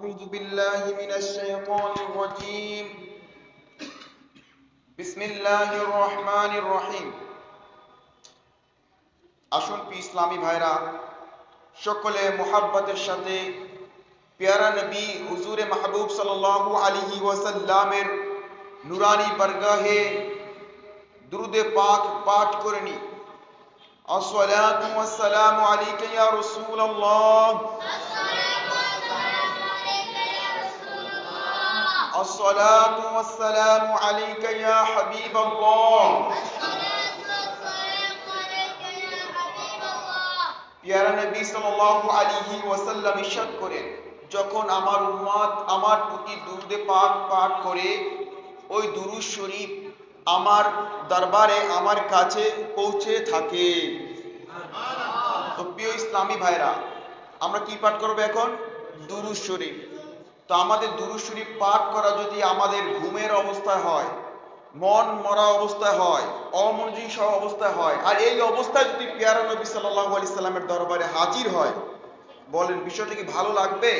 أعوذ بالله من الشيطان الرجيم بسم الله الرحمن الرحيم আসুন পি ইসলামী ভাইরা সকলে মোহাব্বতের সাথে পেয়ারা নবী হুজুরে মাহবুব সাল্লাল্লাহু আলাইহি ওয়াসাল্লামের নুরানি বরগাহে দুরুদে পাক পাঠ করে নি আসসালাতু ওয়াসসালামু আলাইকা ইয়া রাসূলুল্লাহ الصلاة والسلام عليك يا حبيب الله পিয়ারা নবী সাল্লাল্লাহু আলাইহি ওয়াসাল্লাম ইরশাদ করেন যখন আমার উম্মত আমার প্রতি দুরুদে পাক পাঠ করে ওই দুরুদ শরীফ আমার দরবারে আমার কাছে পৌঁছে থাকে তো প্রিয় ইসলামী ভাইরা আমরা কি পাঠ করব এখন দুরুদ শরীফ তো আমাদের দুরুদ শরীফ পাঠ করা যদি আমাদের ঘুমের অবস্থায় হয়, মন মরা অবস্থায় হয়, অমনোযোগী সহ অবস্থায় হয়, আর এই অবস্থায় যদি পেয়ারা নবী সাল্লাল্লাহু আলাইহি সাল্লামের দরবারে হাজির হয়, বলেন, বিষয়টা কি ভালো লাগবে?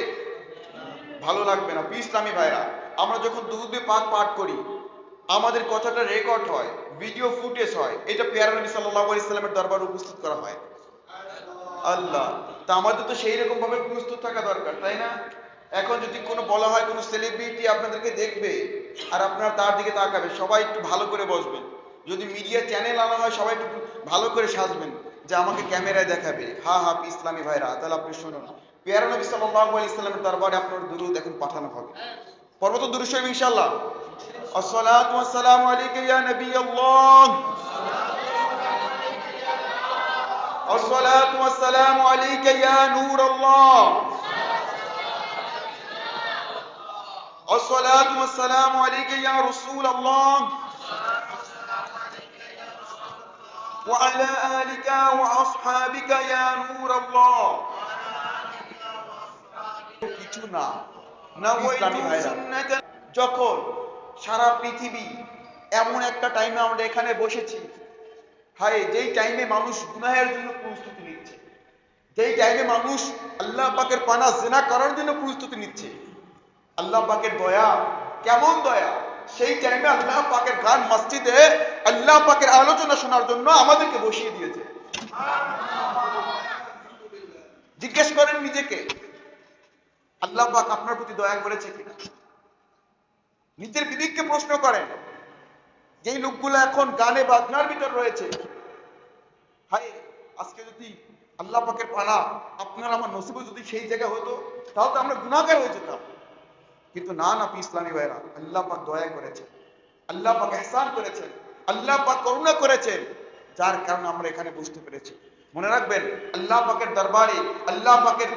ভালো লাগবে না। ইসলামী ভাইরা, আমরা যখন দুরুদে পাক পাঠ করি, আমাদের কথাটা রেকর্ড হয়, ভিডিও ফুটেজ হয়, এটা পেয়ারা নবী সাল্লাল্লাহু আলাইহি সাল্লামের দরবারে উপস্থিত করা হয়। আল্লাহ, তা আমাদের তো সেই রকম ভাবে প্রস্তুত থাকা দরকার, তাই না? এখন যদি কোনো বলা হয় কোনো সেলিব্রিটি আপনাদেরকে দেখবে আর আপনারা তার দিকে তাকাবে সবাই একটু ভালো করে বসবেন যদি মিডিয়া চ্যানেল আনা হয় সবাই একটু ভালো করে সাজবেন যে আমাকে ক্যামেরায় দেখাবে হা হা পি ইসলামী ভাইরা তাহলে আপনি শুনুন পেয়ারা নবী সাল্লাল্লাহু আলাইহি ইসলামের দরবারে আপনার দুরুদ এখন পাঠানো হবে পর্বত দুরুদ শরীফ ইনশাআল্লাহ আসসালাতু ওয়াসসালামু আলাইকা ইয়া নবী আল্লাহ الصلاة والسلام عليك يا نور الله الصلاة والسلام عليك يا رسول الله وعلى آلك وأصحابك يا نور الله কিছু না ইসলামী ভাইরা যখন সারা পৃথিবী এমন একটা টাইমে আমরা এখানে বসেছি হায় যেই টাইমে মানুষ গুনাহের জন্য প্রস্তুতি নিচ্ছে যেই টাইমে মানুষ আল্লাহ পাকের পানা জেনা করার জন্য প্রস্তুতি নিচ্ছে আল্লাহ পাকের দয়া। কেমন দয়া? সেই টাইমে আল্লাহ পাকের গান মসজিদে আল্লাহ পাকের আলোচনা শোনার জন্য আমাদেরকে বসিয়ে দিয়েছে। জিজ্ঞেস করেন নিজেকে, আল্লাহ পাক আপনার প্রতি দয়া করেছে কিনা? নিজের বিবেককে প্রশ্ন করেন, যেই লোকগুলো এখন গানে বাজনার ভিতর রয়েছে, হায়, আজকে যদি আল্লাহ পাকের পানা আপনার আমার নসিব যদি সেই জায়গায় হতো, তাহলে তো আমরা গুণাগার হয়ে যেতাম। কিন্তু না না ইসলামী ভাইরা আল্লাহ পাক দয়া করেছে আল্লাহ পাক এহসান করেছেন। আল্লাহ পাক করুণা করেছেন। যার কারণে আমরা এখানে বুঝতে পেরেছি। মনে রাখবেন আল্লাহ পাকের দরবারে আল্লাহ পাকের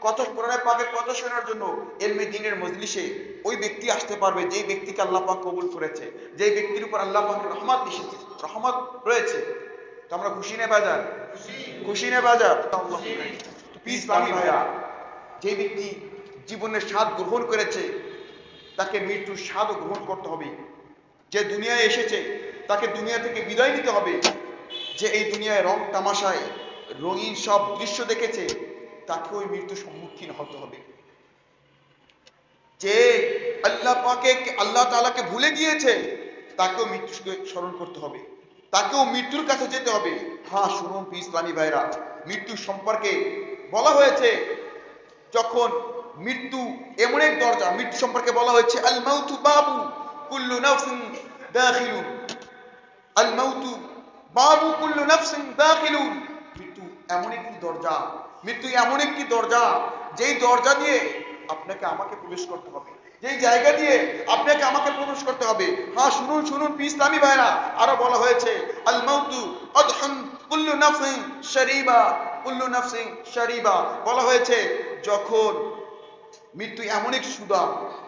কত কোরআনে পাকের কত শোনার জন্য এলমে দিনের মজলিসে ওই ব্যক্তি আসতে পারবে যেই ব্যক্তিকে আল্লাহ পাক কবুল করেছে যেই ব্যক্তির উপর আল্লাহ পাকের রহমত এসেছে রহমত রয়েছে। তো আমরা খুশি নে বাজার? খুশি। নে বাজার? পিস ভাইয়া যে ব্যক্তি জীবনের স্বাদ গ্রহণ করেছে, তাকে মৃত্যুর স্বাদও গ্রহণ করতে হবে। যে দুনিয়ায় এসেছে, তাকে দুনিয়া থেকে বিদায় নিতে হবে। যে এই দুনিয়ায় রং তামাশায় রঙিন সব দৃশ্য দেখেছে, তাকে ওই মৃত্যুর সম্মুখীন হতে হবে। যে আল্লাহ পাকে, আল্লাহ তালাকে ভুলে গিয়েছে, তাকেও মৃত্যুকে স্মরণ করতে হবে। তাকেও মৃত্যুর কাছে যেতে হবে। হ্যাঁ শুনুন ইসলামী ভাইরা, মৃত্যু সম্পর্কে বলা হয়েছে, যখন মৃত্যু এমন এক দরজা, মৃত্যু সম্পর্কে বলা হয়েছে আল মাউতু বাবু কুল্লু নাফসিন দাখিলুন। আল মাউতু বাবু কুল্লু নাফসিন দাখিলুন। মৃত্যু এমন একটি দরজা, মৃত্যু এমন একটি দরজা, যেই দরজা দিয়ে আপনাকে আমাকে প্রবেশ করতে হবে, যেই জায়গা দিয়ে আপনাকে আমাকে প্রবেশ করতে হবে। হ্যাঁ শুনুন শুনুন পি ইসলামী ভাইরা আরও বলা হয়েছে আল মাউতু আদহান কুল্লু নাফসিন শারিবা, কুল্লু নাফসিন শারিবা। বলা হয়েছে, যখন মৃত্যু এমন এক সুধা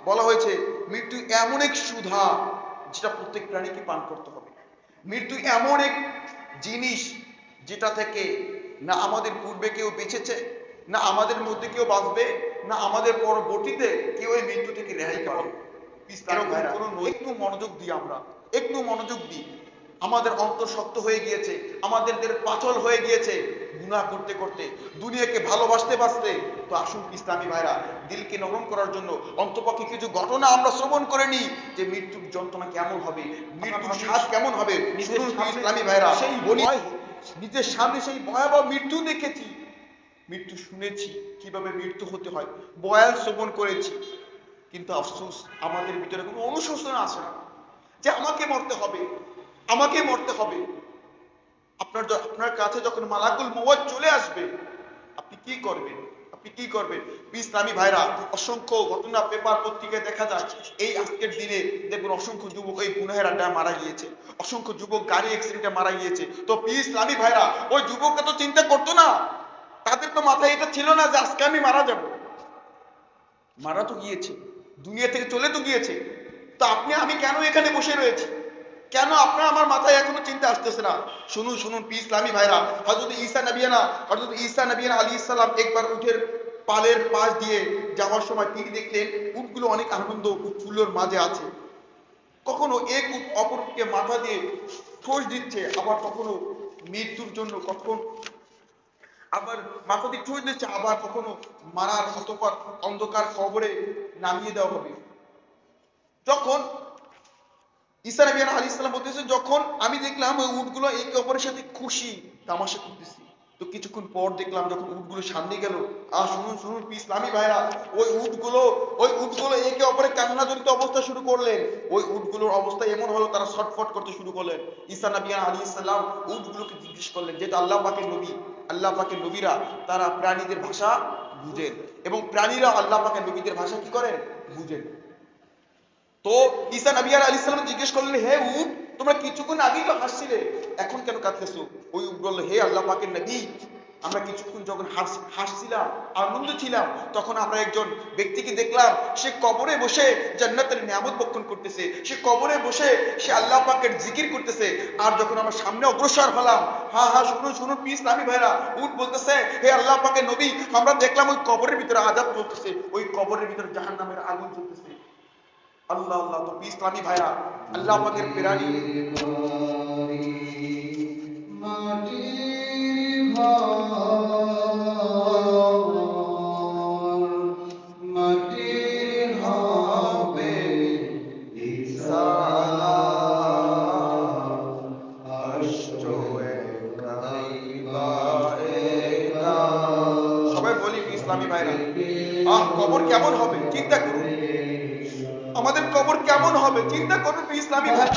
বলা হয়েছে মৃত্যু এমন এক সুধা যেটা প্রত্যেক প্রাণীকে পান করতে হবে। মৃত্যু এমন এক জিনিস যেটা থেকে না আমাদের পূর্বে কেউ বেঁচেছে না আমাদের মধ্যে কেউ বাঁচবে না আমাদের পরবর্তীতে কেউ এই মৃত্যু থেকে রেহাই পাবে। একটু মনোযোগ দিই আমরা একটু মনোযোগ দিই। আমাদের শক্ত হয়ে গিয়েছে আমাদের দের পাথর হয়ে গিয়েছে। গুনাহ করতে করতে দুনিয়াকে ভালোবাসতে বাসতে তো আসুন ইসলামী ভাইরা দিলকে নরম করার জন্য অন্তপক্ষে কিছু ঘটনা আমরা শ্রবণ করে নিই যে মৃত্যুর যন্ত্রণা কেমন হবে মৃত্যুর স্বাদ কেমন হবে। ইসলামী ভাইরা সেই বলি নিজের সামনে সেই ভয়াবহ মৃত্যু দেখেছি। মৃত্যু শুনেছি কীভাবে মৃত্যু হতে হয় বয়াল শ্রবণ করেছি। কিন্তু আফসোস আমাদের ভিতরে কোনো অনুশোচনা আসে না যে আমাকে মরতে হবে। আমাকে মরতে হবে। আপনার আপনার কাছে যখন মালাকুল মওয়াজ চলে আসবে, আপনি কি করবেন? আপনি কি করবেন? ইসলামী ভাইরা, অসংখ্য ঘটনা পেপার পত্রিকায় দেখা যায়, এই আজকের দিনে দেখবেন অসংখ্য যুবক এই গুনাহের আড্ডায় মারা গিয়েছে, অসংখ্য যুবক গাড়ি অ্যাক্সিডেন্টে মারা গিয়েছে। তো পি ইসলামী ভাইরা, ওই যুবককে তো চিন্তা করতো না? তাদের তো মাথায় এটা ছিল না যে আজকে আমি মারা যাব। মারা তো গিয়েছে, দুনিয়া থেকে চলে তো গিয়েছে। তো আপনি, আমি কেন এখানে বসে রয়েছি? কেন আপনার আমার মাথায় এখনও চিন্তা আসতেছে না? শুনুন শুনুন পি ইসলামী ভাইরা। হজরত ঈসা নবিয়ানা হজরত ঈসা নবিয়ানা আলী ইসলাম একবার উঠের পালের পাশ দিয়ে যাওয়ার সময় তিনি দেখলেন উটগুলো অনেক আনন্দ উৎফুল্লর মাঝে আছে। কখনো এক উট অপরকে মাথা দিয়ে ঠোস দিচ্ছে, আবার কখনো মৃত্যুর জন্য কখন আবার মাথা দিয়ে ঠোস দিচ্ছে, আবার কখনো মারার অতপর অন্ধকার খবরে নামিয়ে দেওয়া হবে। যখন ঈসা নবী যখন আমি দেখলাম ওই উটগুলো একে অপরের সাথে খুশি, তামাশা তো কিছুক্ষণ পর দেখলাম যখন উটগুলো সামনে গেল আর শুনুন শুনুন ইসলামী ভাইরা, ওই উটগুলো ওই উটগুলো একে অবস্থা শুরু করলেন। ওই উটগুলোর অবস্থা এমন হলো, তারা ছটফট করতে শুরু করলেন। ঈসা নবী আলী ইসলাম উটগুলোকে জিজ্ঞেস করলেন, যেহেতু আল্লাহ পাকের নবী, আল্লাহ পাকের নবীরা তারা প্রাণীদের ভাষা বুঝেন এবং প্রাণীরা আল্লাহ পাকের নবীদের ভাষা কি করেন? বুঝেন। তো ঈসা নবী আলী ইসলাম জিজ্ঞেস করলেন, হে উট, তোমরা কিছুক্ষণ আগেই তো হাসছিলে এখন কেন কাঁদতেছো? ওই উট বলল, হে আল্লাহ পাকের নবী, আমরা কিছুক্ষণ যখন হাস- হাসছিলাম আনন্দ ছিলাম, তখন আমরা একজন ব্যক্তিকে দেখলাম, সে কবরে বসে জান্নাতের নিয়ামত বক্ষণ করতেছে, সে কবরে বসে সে আল্লাহ পাকের জিকির করতেছে, আর যখন আমরা সামনে অগ্রসর হলাম, হা হ্যাঁ শুনুন শুনুন পি ইসলামী ভাইরা উঠ বলতেছে, হে আল্লাহ পাকের নবী, আমরা দেখলাম ওই কবরের ভিতরে আজাব চলতেছে, ওই কবরের ভিতরে জাহান নামের আগুন চলতেছে আল্লাহ আল্লাহ তো ইসলামী ভাইরা, আল্লাহ পাকের প্রাণী। সবাই বলি ইসলামী ভাইরা? আহ, কবর কেমন হবে? চিন্তা করুন। আমাদের কবর কেমন হবে? চিন্তা করুন ইসলামী ভাই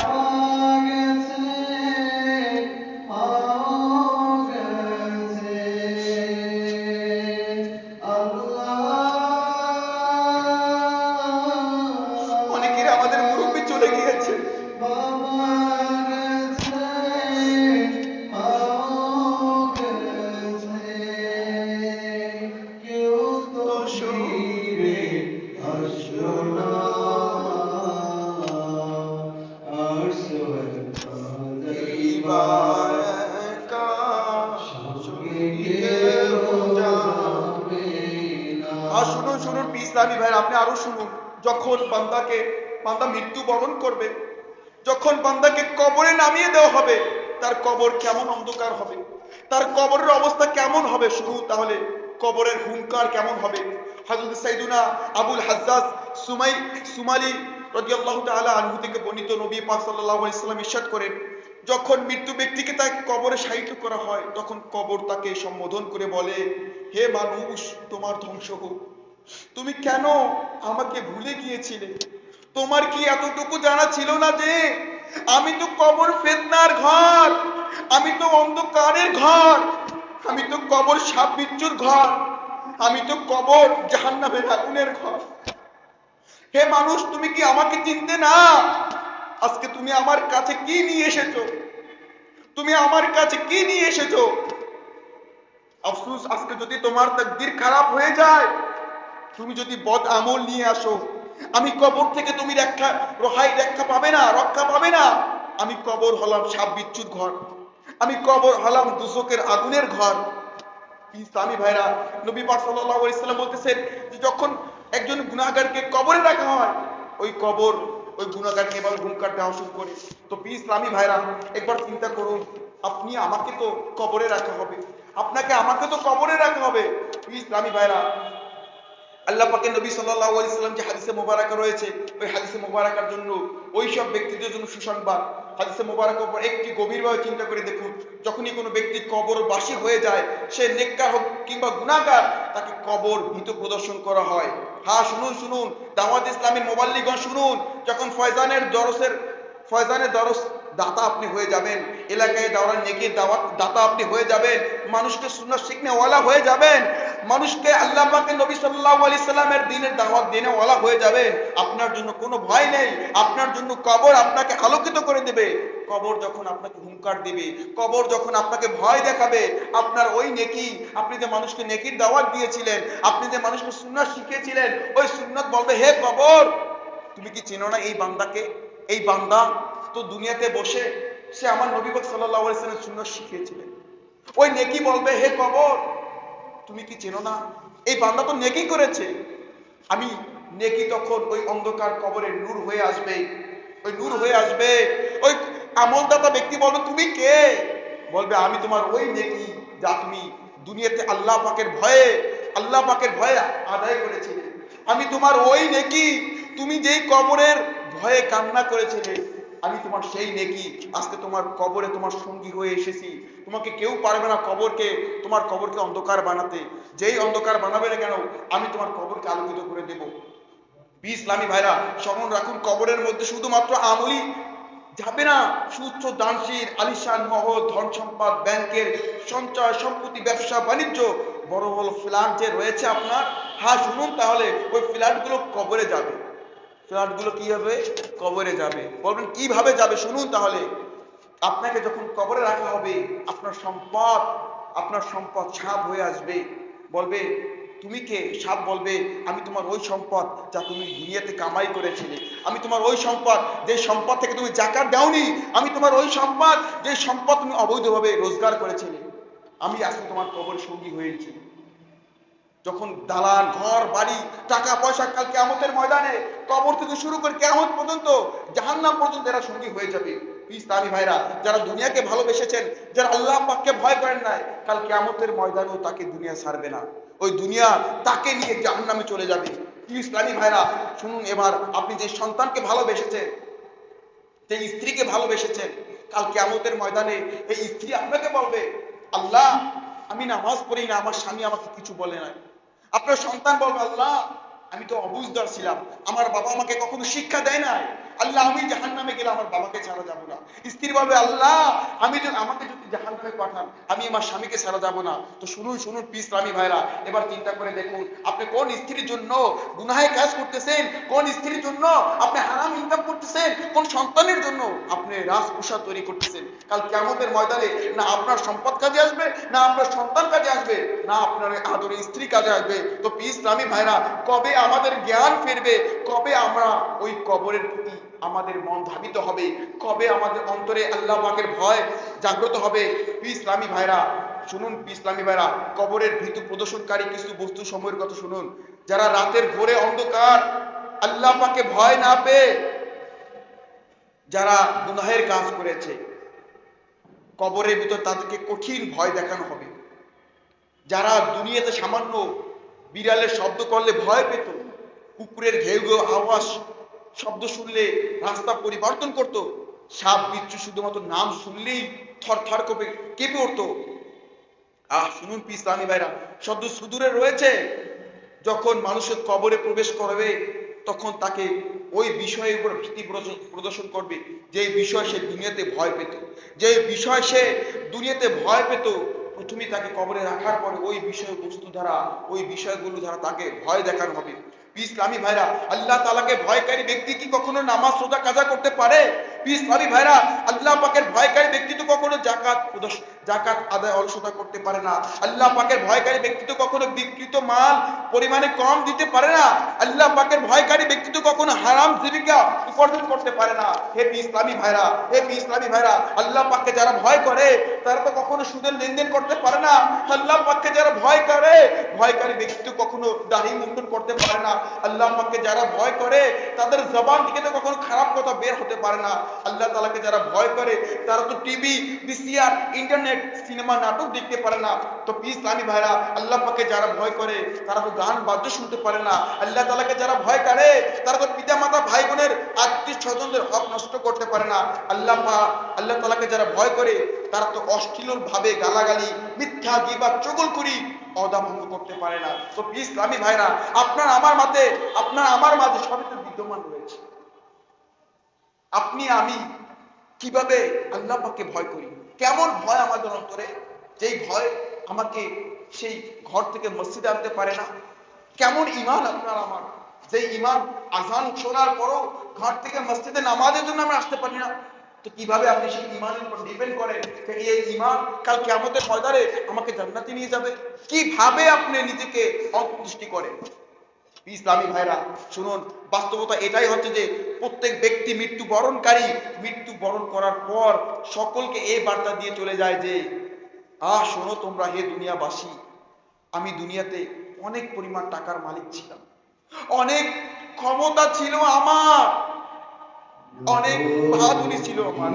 যখন বান্দাকে, বান্দা মৃত্যু বরণ করবে, যখন বান্দাকে কবরে নামিয়ে দেওয়া হবে, তার কবর কেমন অন্ধকার হবে? তার কবরের অবস্থা কেমন হবে? শুনুন তাহলে কবরের হুঙ্কার কেমন হবে? হযরত সাইদুনা আবুল হাজ্জাজ সুমাই, সুমালি রাদিয়াল্লাহু তাআলা আনহু থেকে বর্ণিত নবী পাক সাল্লাল্লাহু আলাইহি সাল্লাম করেন, যখন মৃত্যু ব্যক্তিকে তাকে কবরে শায়িত করা হয়, তখন কবর তাকে সম্বোধন করে বলে, হে মানুষ, তোমার ধ্বংস হোক। তুমি কেন আমাকে ভুলে গিয়েছিলে? তোমার কি এতটুকু জানা ছিল না যে আমি তো কবর ফেতনার ঘর, আমি তো অন্ধকারের ঘর, আমি তো কবর সাপ ঘর, আমি তো কবর জাহান্নামের আগুনের ঘর। হে মানুষ, তুমি কি আমাকে চিনতে না? আজকে তুমি আমার কাছে কি নিয়ে এসেছ? তুমি আমার কাছে কি নিয়ে এসেছ? আফসোস, আজকে যদি তোমার তাকদির খারাপ হয়ে যায় তুমি যদি বদ আমল নিয়ে আসো, আমি কবর থেকে তুমি রক্ষা, রহাই রক্ষা পাবে না, রক্ষা পাবে না। আমি কবর হলাম সাপ বিচ্ছুর ঘর, আমি কবর হলাম দুশকের আগুনের ঘর। ইসলামী ভাইরা, নবী পাক সাল্লাল্লাহু আলাইহি সাল্লাম বলতেছেন যে যখন একজন গুনাহগারকে কবরে রাখা হয়, ওই কবর ওই ওই গুণাগারকে এবার হুঙ্কার দেওয়া শুরু করে। তো পি ইসলামী ভাইরা, একবার চিন্তা করুন, আপনি আমাকে তো কবরে রাখা হবে, আপনাকে আমাকে তো কবরে রাখা হবে। পি ইসলামী ভাইরা আল্লাহ পাকের নবী সাল্লাল্লাহু আলাইহি সাল্লাম যে হাদিসে মোবারকা রয়েছে, ওই হাদিসে মোবারকার জন্য ওই সব ব্যক্তিদের জন্য সুসংবাদ। হাদিসে মোবারকের উপর একটি গভীরভাবে চিন্তা করে দেখুন, যখনই কোনো ব্যক্তি কবরবাসী হয়ে যায়, সে নেককার হোক কিংবা গুনাহগার, তাকে কবর ভীত প্রদর্শন করা হয়। হ্যাঁ শুনুন শুনুন, দাওয়াত ইসলামের মোবাল্লিগণ, শুনুন, যখন ফয়জানের দরসের, ফয়জানের দরস দাতা আপনি হয়ে যাবেন, এলাকায় দাওয়ার নেকির দাওয়াত দাতা আপনি হয়ে যাবেন, মানুষকে সুন্নাত শিখনেওয়ালা হয়ে যাবেন মানুষকে আল্লাহ পাকের নবী সাল্লাল্লাহু আলাইহি সাল্লামের দিনের দাওয়াত দিনেওয়ালা হয়ে যাবেন আপনার জন্য কোনো ভয় নেই। আপনার জন্য কবর আপনাকে আলোকিত করে দেবে। কবর যখন আপনাকে হুঙ্কার দিবে, কবর যখন আপনাকে ভয় দেখাবে, আপনার ওই নেকি, আপনি যে মানুষকে নেকির দাওয়াত দিয়েছিলেন, আপনি যে মানুষকে সুন্নাত শিখিয়েছিলেন, ওই সুন্নাত বলবে, হে কবর, তুমি কি চেনো না এই বান্দাকে? এই বান্দা তো দুনিয়াতে বসে সে আমার নবী পাক সাল্লাল্লাহু আলাইহি সাল্লামের সুন্নাত শিখিয়েছিলেন। ওই নেকি বলবে, হে কবর তুমি কি চেনো না? এই বান্দা তো নেকি করেছে। আমি নেকি তখন ওই অন্ধকার কবরে নূর হয়ে আসবে। ওই নূর হয়ে আসবে। ওই আমলদাতা ব্যক্তি বলবে, তুমি কে? বলবে, আমি তোমার ওই নেকি যা তুমি দুনিয়াতে আল্লাহ পাকের ভয়ে, আল্লাহ পাকের ভয়ে আদায় করেছিলে। আমি তোমার ওই নেকি তুমি যেই কবরের ভয়ে কান্না করেছিলে। আমি তোমার সেই নেকি। আজকে তোমার কবরে তোমার সঙ্গী হয়ে এসেছি। তোমাকে কেউ পারবে না কবরকে, তোমার কবরকে অন্ধকার বানাতে। যেই অন্ধকার বানাবে না কেন, আমি তোমার কবরকে আলোকিত করে দেব। বি ইসলামী ভাইরা, স্মরণ রাখুন, কবরের মধ্যে শুধুমাত্র আমলি যাবে না। সুচ্চ দানশীল, আলিশান, মহৎ, ধন সম্পদ, ব্যাংকের সঞ্চয়, সম্পত্তি, ব্যবসা, বাণিজ্য, বড় বড় ফ্ল্যাট যে রয়েছে আপনার। হ্যাঁ শুনুন তাহলে, ওই ফ্ল্যাটগুলো কবরে যাবে। ফ্ল্যাটগুলো কি হবে? কবরে যাবে। বলবেন, কীভাবে যাবে? শুনুন তাহলে। আপনাকে যখন কবরে রাখা হবে, আপনার সম্পদ আপনার সম্পদ ছাপ হয়ে আসবে। বলবে, তুমি কে? সাপ বলবে, আমি তোমার ওই সম্পদ যা তুমি দুনিয়াতে কামাই করেছিলে। আমি তোমার ওই সম্পদ, যে সম্পদ থেকে তুমি জাকাত দাওনি, আমি তোমার ওই সম্পদ, যে সম্পদ তুমি অবৈধভাবে রোজগার করেছিলে। আমি আজকে তোমার কবর সঙ্গী হয়েছি। যখন দালান ঘর, বাড়ি, টাকা, পয়সা কাল কেমতের ময়দানে, কবর থেকে শুরু করে কেমন পর্যন্ত, জাহান্নাম পর্যন্ত এরা সঙ্গী হয়ে যাবে। ইসলামী ভাইরা, যারা দুনিয়াকে ভালোবেসেছেন, যারা আল্লাহ পাককে ভয় করেন নাই, কাল কেমতের ময়দানেও তাকে দুনিয়া ছাড়বে না। ওই দুনিয়া তাকে নিয়ে জাহান্নামে চলে যাবে। ইসলামী ভাইরা, শুনুন এবার, আপনি যে সন্তানকে ভালোবেসেছেন, যে স্ত্রীকে ভালোবেসেছেন, কাল কেমতের ময়দানে এই স্ত্রী আপনাকে বলবে, আল্লাহ, আমি নামাজ পড়ি না, আমার স্বামী আমাকে কিছু বলে নাই। আপনার সন্তান বলবে, আল্লাহ, আমি তো অবুজদার ছিলাম। আমার বাবা আমাকে কখনো শিক্ষা দেয় নাই। আল্লাহ, আমি জাহান নামে গেলে আমার বাবাকে ছাড়া যাব না। স্ত্রী বলবে, আল্লাহ, আমি যদি আমাকে যদি জাহান নামে পাঠান, আমি আমার স্বামীকে ছাড়া যাব না। তো শুনুন শুনুন পিস রামি ভাইরা, এবার চিন্তা করে দেখুন, আপনি কোন স্ত্রীর জন্য গুনাহে কাজ করতেছেন? কোন স্ত্রীর জন্য আপনি হারাম ইনকাম করতেছেন? কোন সন্তানের জন্য আপনি রাজপ্রসাদ তৈরি করতেছেন? কাল কেমতের ময়দানে না আপনার সম্পদ কাজে আসবে, না আপনার সন্তান কাজে আসবে, না আপনার আদরের স্ত্রী কাজে আসবে। তো পিস রামি ভাইরা, কবে আমাদের জ্ঞান ফিরবে? কবে আমরা ওই কবরের প্রতি আমাদের মন ধাবিত হবে। কবে আমাদের অন্তরে আল্লাহ পাকের ভয় জাগ্রত হবে? ইসলামী ভাইরা, শুনুন ইসলামী ভাইরা, কবরের ভীতু প্রদর্শনকারী কিছু বস্তু সময়ের কথা শুনুন। যারা রাতের ভোরে অন্ধকার, আল্লাহ পাকে ভয় না পেয়ে যারা গুনাহের কাজ করেছে, কবরের ভিতর তাদেরকে কঠিন ভয় দেখানো হবে। যারা দুনিয়াতে সামান্য বিড়ালের শব্দ করলে ভয় পেত, কুকুরের ঘেউ ঘেউ আওয়াজ শব্দ শুনলে রাস্তা পরিবর্তন করত। সাপ, বিচ্ছু শুধুমাত্র নাম শুনলেই থর থর কপে কেঁপে উঠত। আহ, শুনুন পি ইসলামী ভাইরা, শব্দ সুদূরে রয়েছে। যখন মানুষের কবরে প্রবেশ করবে, তখন তাকে ওই বিষয়ের উপর ভীতি প্রদর্শন- করবে, যে বিষয় সে দুনিয়াতে ভয় পেত। যে বিষয় সে দুনিয়াতে ভয় পেত প্রথমে তাকে কবরে রাখার পরে ওই বিষয় বস্তু দ্বারা, ওই বিষয়গুলো দ্বারা তাকে ভয় দেখানো হবে। ইসলামী ভাইরা আল্লাহ তালাকে ভয়কারী ব্যক্তি কি কখনো নামাজ সোজা কাজা করতে পারে? ইসলামী ভাইরা আল্লাহ পাকের ভয়কারী ব্যক্তি তো কখনো জাকাত প্রদর্শন জাকাত আদায় অলসতা করতে পারে না। আল্লাহ পাকের ভয়কারী ব্যক্তি তো কখনো বিকৃত মাল পরিমাণে কম দিতে পারে না। আল্লাহ পাকের ভয়কারী ব্যক্তি তো কখনো হারাম জীবিকা উপার্জন করতে পারে না। হে পি ইসলামী ভাইরা, হে পি ইসলামী ভাইরা, আল্লাহ পাককে যারা ভয় করে, তারা তো কখনো সুদের লেনদেন করতে পারে না। আল্লাহ পাককে যারা ভয় করে, ভয়কারী ব্যক্তি তো কখনো দাড়ি মুন্ডন করতে পারে না। আল্লাহ পাককে যারা ভয় করে, তাদের জবান থেকে তো কখনো খারাপ কথা বের হতে পারে না। আল্লাহ তালাকে যারা ভয় করে, তারা তো টিভি, বিসিআর, ইন্টারনেট সিনেমা নাটক দেখতে পারে না। তো ইসলামী ভাইরা, আল্লাহ পাকে যারা ভয় করে, তারা তো গান, বাদ্য শুনতে পারে না। আল্লাহ তালাকে যারা ভয় করে, তারা তো পিতা মাতা ভাই বোনের আত্মীয় স্বজনদের হক নষ্ট করতে পারে না। আল্লাহ পা, আল্লাহ তালাকে যারা ভয় করে, তারা তো অশ্লীল ভাবে গালাগালি, মিথ্যা গিবা, চগল করি অদা ভঙ্গ করতে পারে না। তো ইসলামী ভাইরা, আপনার আমার মাঝে, আপনার আমার মাঝে সবই তো বিদ্যমান রয়েছে। আপনি, আমি কীভাবে আল্লাহ পাককে ভয় করি? কেমন ভয় আমাদের অন্তরে? যেই ভয় আমাকে সেই ঘর থেকে মসজিদে আনতে পারে না। কেমন ইমান আপনার আমার? যে ইমান আজান শোনার পরও ঘর থেকে মসজিদে নামাজের জন্য আমরা আসতে পারি না। তো কীভাবে আপনি সেই ইমানের উপর ডিপেন্ড করেন এই ইমান কাল কেমতের ময়দানে আমাকে জান্নাতে নিয়ে যাবে? কীভাবে আপনি নিজেকে অন্তর্দৃষ্টি করেন? ইসলামী ভাইরা, শুনুন, বাস্তবতা এটাই হচ্ছে যে প্রত্যেক ব্যক্তি মৃত্যু বরণকারী, মৃত্যু বরণ করার পর সকলকে এই বার্তা দিয়ে চলে যায় যে আহ শোনো তোমরা হে দুনিয়াবাসী, আমি দুনিয়াতে অনেক পরিমাণ টাকার মালিক ছিলাম। অনেক ক্ষমতা ছিল আমার। অনেক বাহাদুরি ছিল আমার।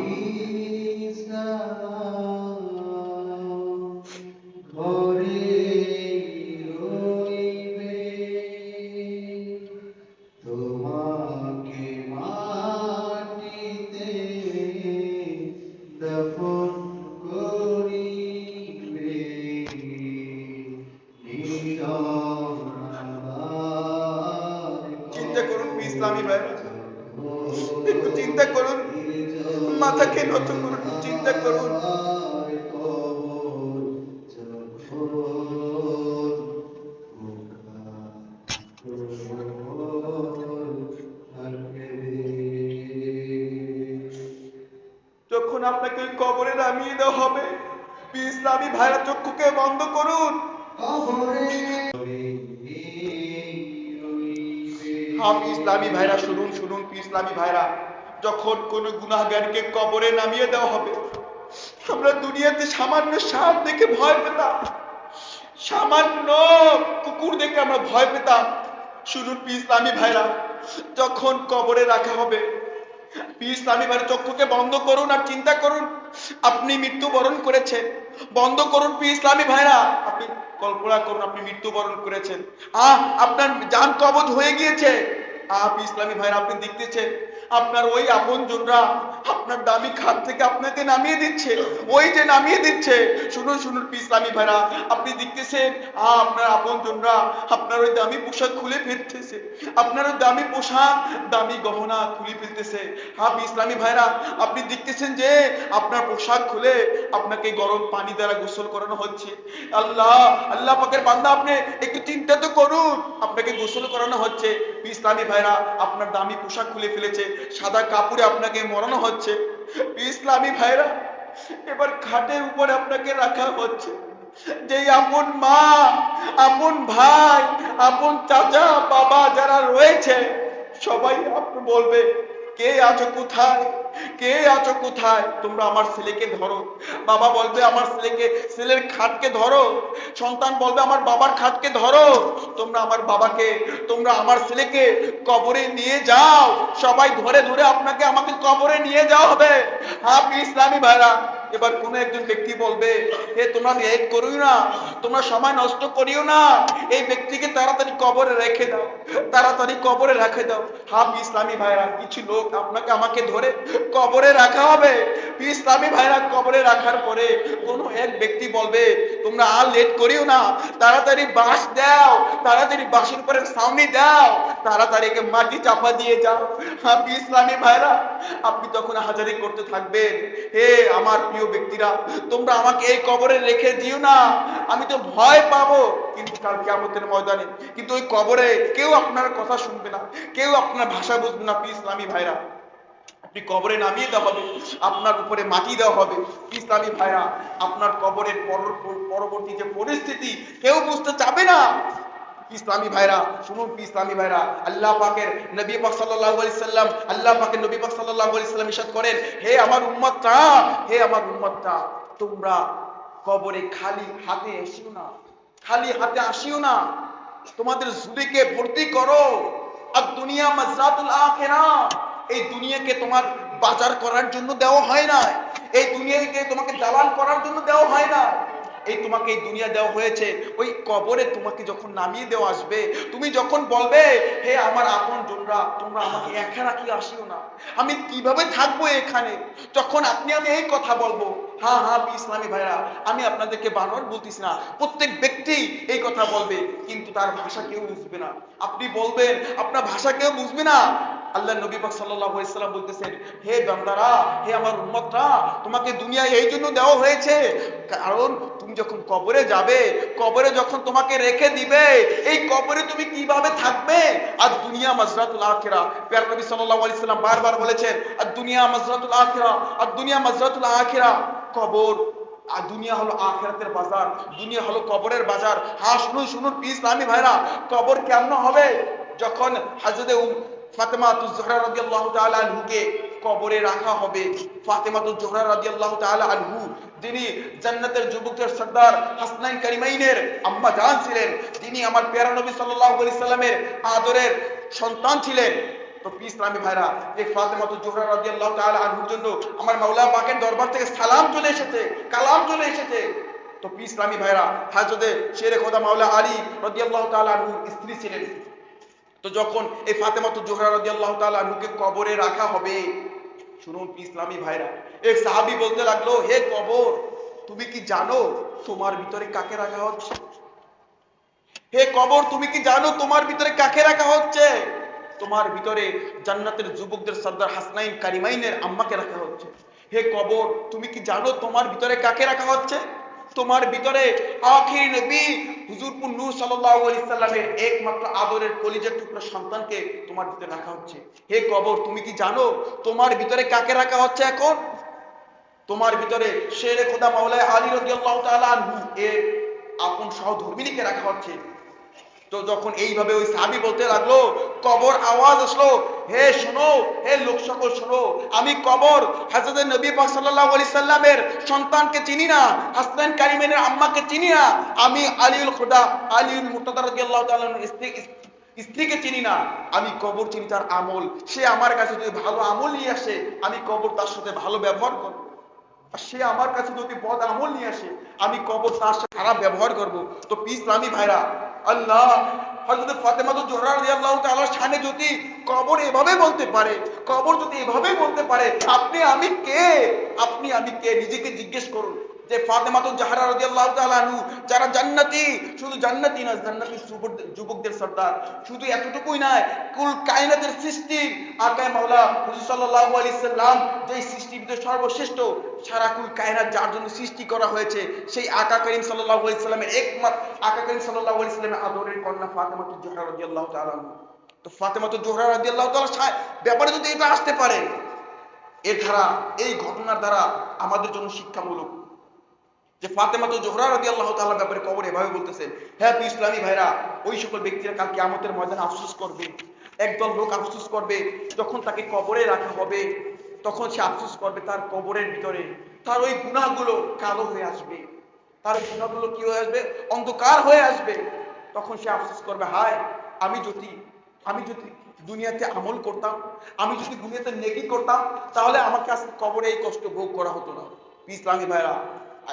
ইসলামী ভাইরা শুনুন শুনুন ইসলামী ভাইরা। যখন কোন গুনাহগারকে কবরে নামিয়ে দেওয়া হবে, আমরা দুনিয়াতে সামান্য সাপ দেখে ভয় পেতাম। সামান্য কুকুর দেখে আমরা ভয় পেতাম। শুনুন পি ইসলামী ভাইরা, যখন কবরে রাখা হবে পি ইসলামী ভাইরা, চক্ষুকে বন্ধ করুন আর চিন্তা করুন, আপনি মৃত্যুবরণ করেছেন। বন্ধ করুন পি ইসলামী ভাইরা, আপনি কল্পনা করুন আপনি মৃত্যুবরণ করেছেন। আহ, আপনার যান কবজ হয়ে গিয়েছে। আপ ইসলামী ভাইরা আপনি দেখতেছেন আপনার ওই আপন জনরা আপনার দামি খাত থেকে আপনাকে নামিয়ে দিচ্ছে, ওই যে নামিয়ে দিচ্ছে। শুনুন শুনুন ইসলামী ভাইরা, আপনি দেখতেছেন আপনার আপন জনরা আপনার ওই দামি পোশাক খুলে ফেলতেছে। আপনার ওই দামি পোশাক, দামি গহনা খুলে ফেলতেছে। হাফ ইসলামী ভাইরা, আপনি দেখতেছেন যে আপনার পোশাক খুলে আপনাকে গরম পানি দ্বারা গোসল করানো হচ্ছে। আল্লাহ আল্লাহ পাকের বান্দা আপনি একটু চিন্তা তো করুন, আপনাকে গোসল করানো হচ্ছে। ইসলামী ভাইরা, আপনার দামি পোশাক খুলে ফেলেছে। সাদা কাপড়ে আপনাকে মরানো হচ্ছে। ইসলামী ভাইরা এবার খাটের উপরে আপনাকে রাখা হচ্ছে। যে আপন মা আপন ভাই আপন চাচা, বাবা যারা রয়েছে, সবাই আপনি বলবে, কে আছো কোথায়? কে আছো কোথায়? তোমরা আমার ছেলেকে ধরো। বাবা বলবে, আমার ছেলেকে, ছেলের খাটকে ধরো। সন্তান বলবে, আমার বাবার খাটকে ধরো। তোমরা আমার বাবাকে, তোমরা আমার ছেলেকে কবরে নিয়ে যাও। সবাই ধরে ধরে আপনাকে আমাকে কবরে নিয়ে যাওয়া হবে। হ্যাঁ ইসলামী ভাইরা, এবার কোন একজন ব্যক্তি বলবে, হে, তোমরা লেট করিও না, তোমরা সময় নষ্ট করিও না। এই ব্যক্তিকে তাড়াতাড়ি কবরে রেখে দাও, তাড়াতাড়ি কবরে রেখে দাও। হাফ ইসলামী ভাইরা, কিছু লোক আপনাকে, আমাকে ধরে কবরে রাখা হবে। ইসলামী ভাইরা কবরে রাখার পরে কোন এক ব্যক্তি বলবে, তোমরা আর লেট করিও না। তাড়াতাড়ি বাঁশ দাও, তাড়াতাড়ি বাঁশের উপরে সাউনি দাও, তাড়াতাড়ি একে মাটি চাপা দিয়ে যাও। হাফ ইসলামী ভাইরা, আপনি তখন হাজারি করতে থাকবেন, হে আমার প্রিয় ব্যক্তিরা, তোমরা আমাকে এই কবরে রেখে দিও না। আমি তো ভয় পাবো। কিন্তু কাল কিয়ামতের ময়দানে, কিন্তু ওই কবরে কেউ আপনার কথা শুনবে না, কেউ আপনার ভাষা বুঝবে না পি ইসলামী ভাইরা। আপনি কবরে নামিয়ে দেওয়া হবে, আপনার উপরে মাটি দেওয়া হবে। ইসলামী ভাইরা আপনার কবরের পরবর্তী যে পরিস্থিতি, কেউ বুঝতে চাবে না। ইসলামী ভাইরা, শুনুন ইসলামী ভাইরা। আল্লাহ পাকের নবী পাক সাল্লাল্লাহু আলাইহি সাল্লাম, আল্লাহ পাকের নবী পাক সাল্লাল্লাহু আলাইহি সাল্লাম ইরশাদ করেন, হে আমার উম্মতটা, হে আমার উম্মতটা, তোমরা কবরে খালি হাতে এসিও না, খালি হাতে আসিও না। তোমাদের ঝুলিকে ভর্তি করো। আর দুনিয়া মাজরাতুল আখিরা এই দুনিয়াকে তোমার বাজার করার জন্য দেওয়া হয় না। এই দুনিয়াকে তোমাকে দালাল করার জন্য দেওয়া হয় না। এই তোমাকে এই দুনিয়া দেওয়া হয়েছে। ওই কবরে তোমাকে যখন নামিয়ে দেওয়া আসবে, তুমি যখন বলবে, হে আমার আপন জনরা, তোমরা আমাকে একা রাখি আসিও না। আমি কীভাবে থাকব এখানে? যখন আপনি আমি এই কথা বলব হ্যাঁ হ্যাঁ ইসলামী ভাইরা আমি আপনাদেরকে বানর বলতেছি না, প্রত্যেক ব্যক্তি এই কথা বলবে, কিন্তু তার ভাষা কেউ বুঝবে না। আপনি বলবেন, আপনার ভাষা কেউ বুঝবে না। আল্লাহ নবী পাক সাল্লাল্লাহু আলাইহি সাল্লাম বলতেছেন, হে বান্দারা, হে আমার উম্মতরা, তোমাকে দুনিয়ায় এই জন্য দেওয়া হয়েছে, কারণ তুমি যখন কবরে যাবে, কবরে যখন তোমাকে রেখে দিবে, এই কবরে তুমি কীভাবে থাকবে? আর দুনিয়া মাজরাতুল আখিরা প্যার নবী সাল্লাল্লাহু আলাইহি সাল্লাম বারবার বলেছেন, আর দুনিয়া মাজরাতুল আখিরা, আর দুনিয়া মাজরাতুল আখিরা। কবর, আর দুনিয়া হলো আখেরাতের বাজার, দুনিয়া হলো কবরের বাজার। হ্যাঁ শুনুন শুনুন ইসলামী ভাইরা, কবর কেমন হবে? যখন হাজরতে ফাতেমা তুজহরা রাদিয়াল্লাহু তাআলা আনহুকে কবরে রাখা হবে ফাতেমা তুজহরা রাদিয়াল্লাহু তাআলা আনহু, যিনি জান্নাতের যুবকদের সর্দার হাসনাইন কারিমাইনের আম্মা জান ছিলেন, তিনি আমার প্যারা নবী সাল্লাল্লাহু আলাইহি সাল্লামের আদরের সন্তান ছিলেন। তো ইসলামী ভাইরা যে ফাতেমা তুজহরা রাদিয়াল্লাহু তাআলা আনহুর জন্য আমার মাওলা পাকের দরবার থেকে সালাম চলে এসেছে, কালাম চলে এসেছে। তো ইসলামী ভাইরা হাজরতে শেরে খোদা মাওলা আলী রাদিয়াল্লাহু তাআলা আনহুর স্ত্রী ছিলেন। তো যখন এই ফাতেমা তো জোহরা রাদিয়াল্লাহু তাআলা আনহুকে কবরে রাখা হবে, শুনুন ইসলামী ভাইরা, এক সাহাবী বলতে লাগল, হে কবর, তুমি কি জানো তোমার ভিতরে কাকে রাখা হচ্ছে? হে কবর, তুমি কি জানো তোমার ভিতরে কাকে রাখা হচ্ছে? তোমার ভিতরে জান্নাতের যুবকদের সর্দার হাসনাইন কারিমাইনের আম্মাকে রাখা হচ্ছে। হে কবর, তুমি কি জানো তোমার ভিতরে কাকে রাখা হচ্ছে? তোমার ভিতরে আখির নবী হুজুরপুর নূর সাল্লাল্লাহু আলাইহি সাল্লামের একমাত্র আদরের কলিজার টুকরা সন্তানকে তোমার ভিতরে রাখা হচ্ছে। হে কবর, তুমি কি জানো তোমার ভিতরে কাকে রাখা হচ্ছে এখন? তোমার ভিতরে শেরে খোদা মাওলায় আলী রাদিয়াল্লাহু তাআলা এর আপন সহধর্মিনীকে রাখা হচ্ছে। তো যখন এইভাবে ওই সাহাবি বলতে লাগল, কবর আওয়াজ আসলো, হে শোনো, হে লোক সকল শোনো, আমি কবর হযরত নবী পাক সাল্লাল্লাহু আলাইহি সাল্লামের সন্তানকে চিনি না হাসনান কারিমের আম্মাকে চিনি না, আমি আলীউল খুদা আলীউল মুর্তদা রাদিয়াল্লাহু তাআলা স্ত্রী, স্ত্রীকে চিনি না, আমি কবর চিনি তার আমল। সে আমার কাছে যদি ভালো আমল নিয়ে আসে, আমি কবর তার সাথে ভালো ব্যবহার করব। আর সে আমার কাছে যদি বদ আমল নিয়ে আসে, আমি কবর তার সাথে খারাপ ব্যবহার করব। তো পিস ইসলামী ভাইরা আল্লাহ, হযরত ফাতেমা তো জোহরা রাদিয়াল্লাহু তাআলা শানে যদি কবর এভাবে বলতে পারে, কবর যদি এভাবে বলতে পারে, আপনি আমি কে? আপনি আমি কে? নিজেকে জিজ্ঞেস করুন। যে ফাতেমা তো জাহরা রাদিয়াল্লাহু তাআলা আনহু, যারা জান্নাতি, শুধু জান্নাতি না, জান্নাতি যুবকদের সর্দার। শুধু এতটুকুই নয়, কুল কায়নাতের সৃষ্টি, আকায় মাওলা হুজুর সাল্লাল্লাহু আলাইহি সাল্লাম যেই সৃষ্টির ভিতরে সর্বশ্রেষ্ঠ, সারা কুল কায়নাত যার জন্য সৃষ্টি করা হয়েছে, সেই আকা করিম সাল্লাল্লাহু আলাইহি সাল্লামের একমাত্র, আকা করিম সাল্লাল্লাহু আলাইহি সাল্লামের আদরের কন্যা ফাতেমা তো জোহরা রাদিয়াল্লাহু তাআলা আনহা। তো ফাতেমা তো জোহরা রাদিয়াল্লাহু তাআলা ব্যাপারে যদি এটা আসতে পারে, এর দ্বারা, এই ঘটনার দ্বারা আমাদের জন্য শিক্ষামূলক। যে ফাতেমা তো জোহরা রাদি আল্লাহ তাআলার ব্যাপারে কবর এভাবে বলতেছেন হ্যাঁ প্রিয় ইসলামী ভাইরা, ওই সকল ব্যক্তিরা কাল কিয়ামতের ময়দানে আফসোস করবে। একদল লোক আফসোস করবে, যখন তাকে কবরে রাখা হবে, তখন সে আফসোস করবে তার কবরের ভিতরে। তার ওই গুনাহগুলো কালো হয়ে আসবে। তার ওই গুনাহগুলো কি হয়ে আসবে? অন্ধকার হয়ে আসবে। তখন সে আফসোস করবে, হায়, আমি যদি আমি যদি দুনিয়াতে আমল করতাম, আমি যদি দুনিয়াতে নেকি করতাম, তাহলে আমাকে আজকে কবরে এই কষ্ট ভোগ করা হতো না। ইসলামী ভাইরা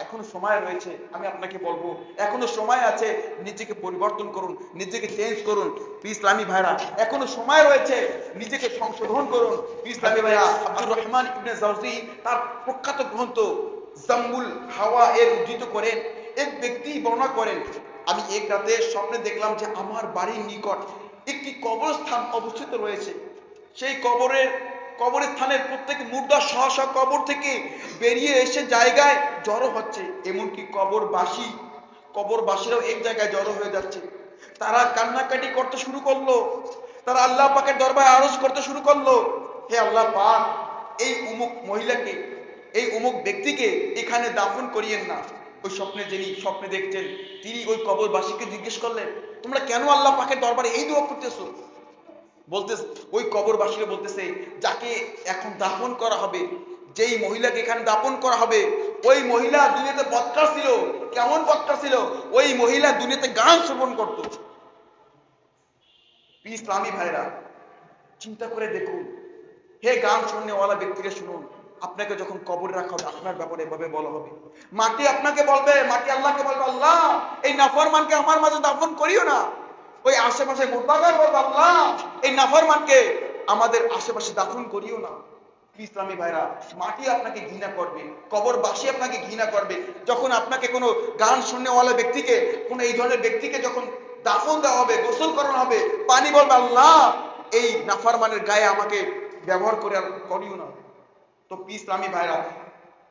এখনও সময় রয়েছে, আমি আপনাকে বলব, এখনও সময় আছে, নিজেকে পরিবর্তন করুন, নিজেকে চেঞ্জ করুন ইসলামী ভাইরা, এখনও সময় রয়েছে, নিজেকে সংশোধন করুন ইসলামী ভাইরা, আব্দুর রহমান ইবনে জাওজি তার প্রখ্যাত গ্রন্থ জাম্বুল হাওয়া এর উদ্ধৃত করেন, এক ব্যক্তি বর্ণনা করেন, আমি এক রাতে স্বপ্নে দেখলাম যে আমার বাড়ির নিকট একটি কবরস্থান অবস্থিত রয়েছে, সেই কবরের কবরের স্থানের প্রত্যেক মুর্দা সহ সহ কবর থেকে বেরিয়ে এসে জায়গায় জড়ো হচ্ছে। এমনকি কবরবাসী, কবরবাসীরাও এক জায়গায় জড়ো হয়ে যাচ্ছে। তারা কান্নাকাটি করতে শুরু করল। তারা আল্লাহ পাকের দরবারে আরজ করতে শুরু করল। হে আল্লাহ পাক, এই উমুক মহিলাকে, এই অমুক ব্যক্তিকে এখানে দাফন করিয়েন না। ওই স্বপ্নে যিনি স্বপ্নে দেখছেন, তিনি ওই কবরবাসীকে জিজ্ঞেস করলেন, তোমরা কেন আল্লাহ পাকের দরবারে এই দোয়া করতেছো? বলতে ওই কবরবাসীরা বলতেছে, যাকে এখন দাফন করা হবে, যেই মহিলাকে এখানে দাপন করা হবে, ওই মহিলা দুনিয়াতে বৎকার ছিল, কেমন বৎকার ছিল, ওই মহিলা দুনিয়াতে গান শ্রবণ করত। ইসলামী ভাইরা, চিন্তা করে দেখুন। হে গান শুননেওয়ালা ব্যক্তিকে শুনুন, আপনাকে যখন কবর রাখা হবে, আপনার ব্যাপারে এভাবে বলা হবে। মাটি আপনাকে বলবে, মাটি আল্লাহকে বলবে, আল্লাহ, এই নাফরমানকে আমার মাঝে দাফন করিও না। ওই আশেপাশে মোরবাগার বলবে আল্লাহ এই নাফরমানকে আমাদের আশেপাশে দাফন করিও না। ইসলামী ভাইরা, মাটি আপনাকে ঘৃণা করবে, কবরবাসী আপনাকে ঘৃণা করবে। যখন আপনাকে কোনো গান শুননেওয়ালা ব্যক্তিকে, কোনো এই ধরনের ব্যক্তিকে যখন দাফন দেওয়া হবে, গোসল করানো হবে, পানি বলবে, আল্লাহ, এই নাফরমানের গায়ে আমাকে ব্যবহার করে করিও না। তো ইসলামী ভাইরা,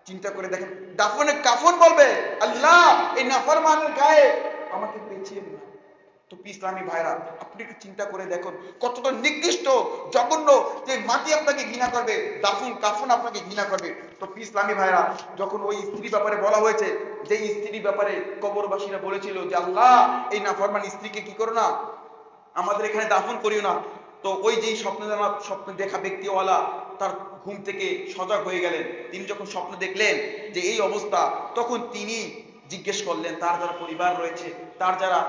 চিন্তা করে দেখেন, দাফনে কাফন বলবে, আল্লাহ, এই নাফরমানের গায়ে আমাকে পেছিয়ে দিন তো ইসলামী ভাইরা, আপনি একটু চিন্তা করে দেখুন, কতটা নিকৃষ্ট, জঘন্য যে মাটি আপনাকে ঘৃণা করবে, দাফন, কাফন আপনাকে ঘৃণা করবে। তো ইসলামী ভাইরা, যখন ওই স্ত্রী ব্যাপারে বলা হয়েছে যে স্ত্রী ব্যাপারে কবরবাসীরা বলেছিল যে আল্লাহ, এই নাফরমান স্ত্রীকে কি করো না, আমাদের এখানে দাফন করিও না। তো ওই যেই স্বপ্ন জানা স্বপ্ন দেখা ব্যক্তিওয়ালা, তার ঘুম থেকে সজাগ হয়ে গেলেন। তিনি যখন স্বপ্ন দেখলেন যে এই অবস্থা, তখন তিনি জিজ্ঞেস করলেন, তার যারা পরিবার রয়েছে, তার যারা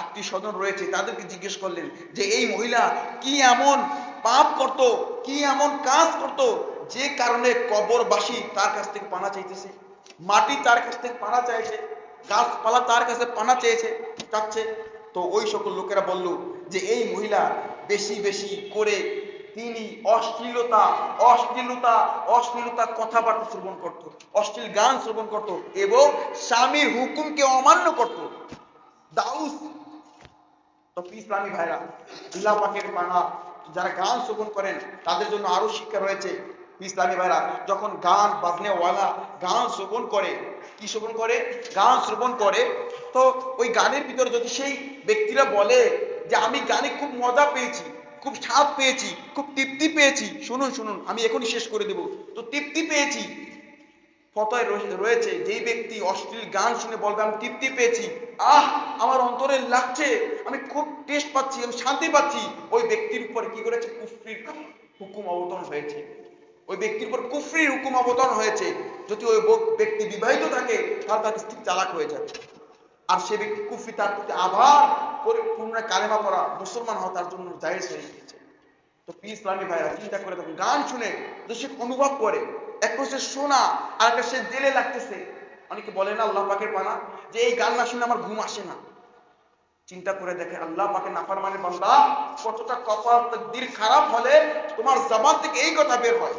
আত্মীয় স্বজন রয়েছে, তাদেরকে জিজ্ঞেস করলেন যে, এই মহিলা কি এমন পাপ করত, কি এমন কাজ করত যে কারণে কবরবাসী তার কাছ থেকে পানা চাইতেছে? মাটি তার কাছ থেকে পানা চাইছে, গাছপালা তার কাছে পানা চেয়েছে, চাচ্ছে? তো ওই সকল লোকেরা বলল যে, এই মহিলা বেশি বেশি করে তিনি অশ্লীলতা অশ্লীলতা অশ্লীলতা কথাবার্তা শ্রবণ করত, অশ্লীল গান শ্রবণ করত এবং স্বামীর হুকুমকে অমান্য করত। দাউস তো ইসলামী ভাইরা আল্লাহ পাকের পানা যারা গান শ্রবণ করেন, তাদের জন্য আরও শিক্ষা রয়েছে। ইসলামী ভাইরা, যখন গান বাজনেওয়ালা গান শ্রবণ করে, কি শ্রবণ করে? গান শ্রবণ করে। তো ওই গানের ভিতরে যদি সেই ব্যক্তিরা বলে যে, আমি গানে খুব মজা পেয়েছি, খুব স্বাদ পেয়েছি, খুব তৃপ্তি পেয়েছি, শুনুন শুনুন, আমি এখনই শেষ করে দেব। তো তৃপ্তি পেয়েছি ফতোয় রয়েছে, যেই ব্যক্তি অশ্লীল গান শুনে বলবে, আমি তৃপ্তি পেয়েছি। আহ, আমার অন্তরে লাগছে, আমি খুব টেস্ট পাচ্ছি, আমি শান্তি পাচ্ছি। ওই ব্যক্তির উপর কি করেছে? কুফরির হুকুম অবতরণ হয়েছে। ওই ব্যক্তির উপর কুফরির হুকুম অবতরণ হয়েছে। যদি ওই ব্যক্তি বিবাহিত থাকে, তাহলে তার স্ত্রী চালাক হয়ে যাবে। আর সে ব্যক্তি কুফরি, তার প্রতি আবার পুনরায় কালেমা করা মুসলমান হওয়া তার জন্য জায়েজ হয়ে গিয়েছে। তো ইসলামী ভাইরা, চিন্তা করে তখন গান শুনে যে সে অনুভব করে এক শোনা আর একটা সে জেলে লাগতেছে। অনেকে বলে না, আল্লাহ পাকের পানা। যে এই গান না শুনে আমার ঘুম আসে না। চিন্তা করে দেখে, আল্লাহ পাকে নাফার মানে বান্দা, কতটা কপাল দিল খারাপ হলে তোমার জবান থেকে এই কথা বের হয়।